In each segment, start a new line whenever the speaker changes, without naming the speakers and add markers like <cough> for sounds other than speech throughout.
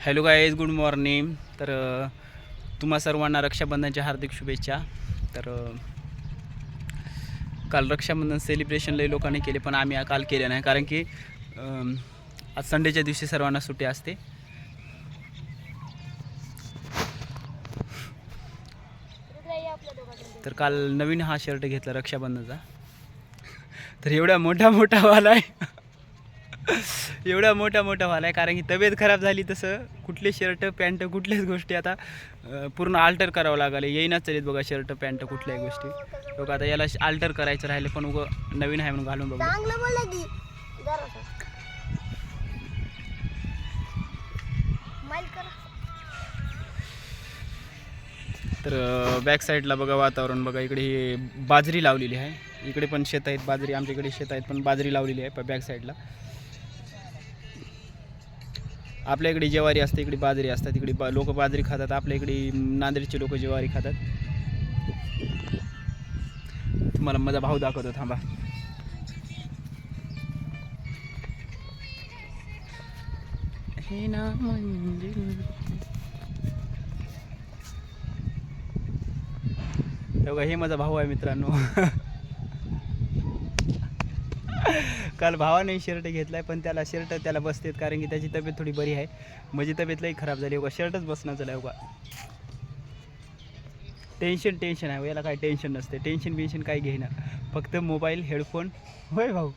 Hello guys good morning तर तुम्हा सर्वांना रक्षाबंधनच्या हार्दिक शुभेच्छा. तर काल रक्षाबंधन सेलिब्रेशन लई लोकांनी केले पण आम्ही काल केले नाही. कारण की आज संडेच्या दिवशी सर्वांना सुट्टी असते. तर काल नवीन हा शर्ट घेतला रक्षाबंधनचा. तर एवढा मोठा मोठा वाला आहे <laughs> एवढा मोठा मोठा वाला आहे कारण की तब्येत खराब झाली तसं. कुठले शर्ट पॅन्ट कुठल्याच गोष्टी आता पूर्ण आल्टर करावं लागले. येईनाच चलित बघा शर्ट पॅन्ट कुठल्याही गोष्टी. बघा आता याला आल्टर करायचं राहिलं पण उगं नवीन आहे म्हणून घालून बघा. तर बॅक साईडला बघा वातावरण बघा इकडे ही बाजरी लावलेली आहे. इकडे पण शेत आहेत बाजरी आमच्या इकडे शेत आहेत पण बाजरी लावलेली आहे बॅक साईडला आपल्या इकडे ज्वारी असते इकडे बाजरी असतात इकडे बा लोक बाजरी खातात आपल्या इकडे नांदेडचे लोक ज्वारी खातात. तुम्हाला माझा भाऊ दाखवतो थांबा. हे ना म्हणजे हे हे माझा भाऊ आहे मित्रांनो. <laughs> काल भावाने शर्ट घेतलाय पण त्याला शर्ट त्याला बसतेत कारण की त्याची तब्येत थोडी बरी आहे. माझी तब्येत लई खराब झाली बघा शर्टच बसणं झालं बघा टेन्शन टेन्शन आहे. याला काय टेन्शन नसते टेन्शन बिन्शन काही घेणार फक्त मोबाईल हेडफोन होय भाऊ.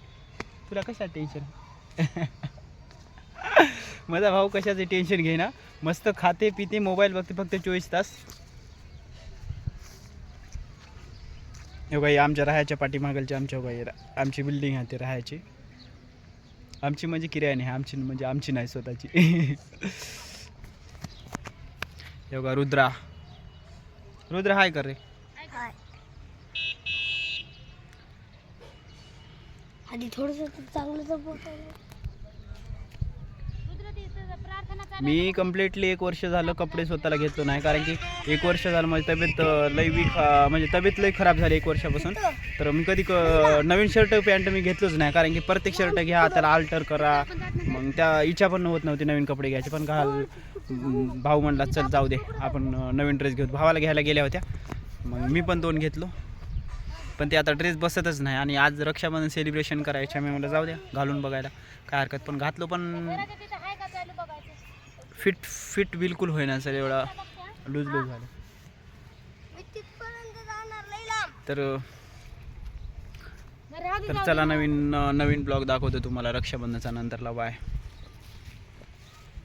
तुला कशा टेन्शन <laughs> माझा भाऊ कशाचे टेन्शन घेईना? मस्त खाते पिते मोबाईल बघते फक्त चोवीस तास. हे बाई आमच्या राहायच्या पाठीमागलची आमच्या बाई आमची बिल्डिंग आहे ते राहायची. आमची म्हणजे किरायाने आहे आमची म्हणजे आमची नाही स्वतःची. <laughs> हे बघा रुद्रा. रुद्र हाय कर रे.
आधी थोडस चांगलं
मी कम्प्लिटली एक वर्ष झालं कपडे स्वतःला घेतलो नाही कारण की एक वर्ष झालं माझी तब्येत लई वीक म्हणजे तब्येत लई खराब झाली एक वर्षापासून. तर मी कधी क- नवीन शर्ट पॅन्ट मी घेतलोच नाही कारण की प्रत्येक शर्ट घ्या त्याला आल्टर करा. मग त्या इच्छा पण होत नव्हती नवीन कपडे घ्यायचे पण घाल भाऊ म्हणला चल जाऊ दे आपण नवीन ड्रेस घेऊ. भावाला घ्यायला गेल्या होत्या. मग मी पण दोन घेतलो. पण ते आता ड्रेस बसतच नाही आणि आज रक्षाबंधन सेलिब्रेशन करायच्या मी मला जाऊ द्या घालून बघायला. काय हरकत पण घातलो पण फिट फिट बिलकुल होईना सर एवढा लूज लूज झालं. तर तर चला नवीन नवीन ब्लॉग दाखवतो तुम्हाला रक्षाबंधनचा नंतरला. बाय.